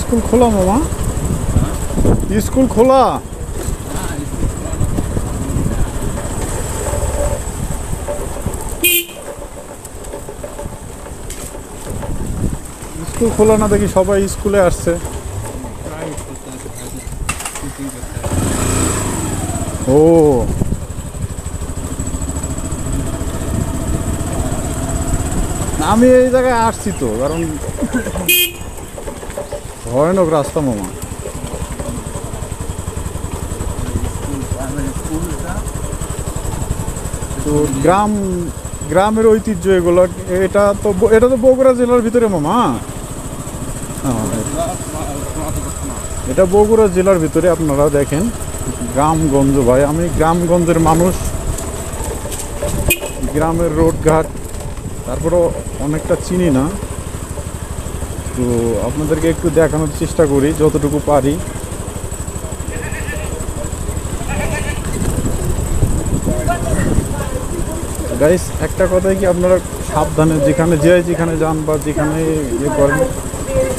School খোলা মামা। School খোলা? স্কুল খোলা না দেখি সবাই স্কুলে আসছে। ও। আমি এই জায়গায় আসছি তো, কারণ ভয়ানক রাস্তা মামা। তো গ্রাম গ্রামের ঐতিহ্য এগুলো এটা তো এটা তো বগুড়া জেলার ভিতরে মামা। হ্যাঁ, এটা বগুড়া জেলার ভিতরে আপনারা দেখেন গ্রামগঞ্জ ভাই। আমি গ্রামগঞ্জের মানুষ। গ্রামের রোডঘাট তারপরেও অনেকটা চিনি না। তো আপনাদেরকে একটু দেখানোর চেষ্টা করি, যতটুকু পারি। গাইস একটা কথাই কি আপনারা সাবধানে, যেখানে যে যেখানে যান বা যেখানে ইয়ে করেন,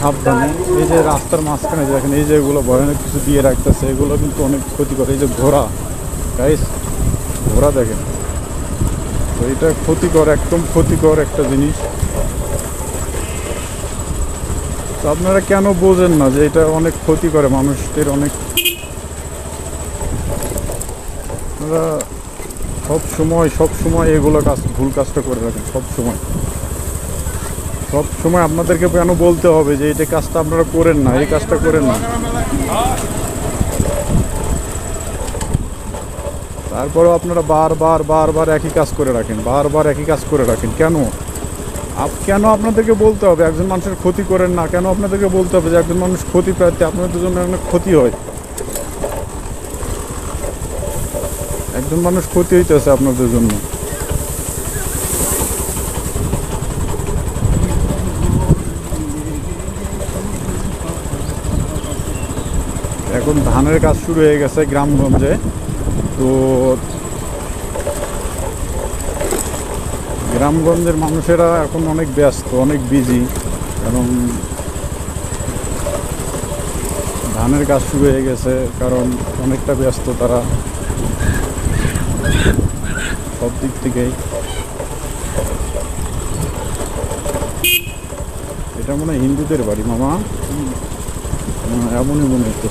সাবধানে। এই যে রাস্তার মাঝখানে দেখেন, এই যে এগুলো ভয়ানক কিছু দিয়ে রাখতেছে, এগুলো কিন্তু অনেক ক্ষতি করে এই যে ঘোড়া গাইস ঘোড়া দেখেন। তো এটা ক্ষতিকর, একদম ক্ষতিকর একটা জিনিস। তো আপনারা কেন বোঝেন না যে এটা অনেক ক্ষতি করে মানুষদের, অনেক আপনারা সব সময় সব সময় এগুলো কাজ, ভুল কাজটা করে রাখেন, সব সময়। সব সময় আপনাদেরকে কেন বলতে হবে যে এটা কাজটা আপনারা করেন না, এই কাজটা করেন না? তারপরেও আপনারা বারবার বারবার একই কাজ করে রাখেন, বারবার একই কাজ করে রাখেন। কেন? কেন আপনাদেরকে বলতে হবে? একজন মানুষের ক্ষতি করেন না। কেন আপনাদেরকে বলতে হবে যে একজন মানুষ ক্ষতি প্রার্থী? আপনাদের জন্য অনেক ক্ষতি হয়। একজন মানুষ ক্ষতি হইতেছে আপনাদের জন্য। এখন ধানের কাজ শুরু হয়ে গেছে গ্রামগঞ্জে। তো গ্রামগঞ্জের মানুষেরা এখন অনেক ব্যস্ত, অনেক বিজি কারণ ধানের কাজ শুরু হয়ে গেছে, কারণ অনেকটা ব্যস্ত তারা। সব দিক থেকেই। এটা মনে হয় হিন্দুদের বাড়ি মামা। এমনই মনে হচ্ছে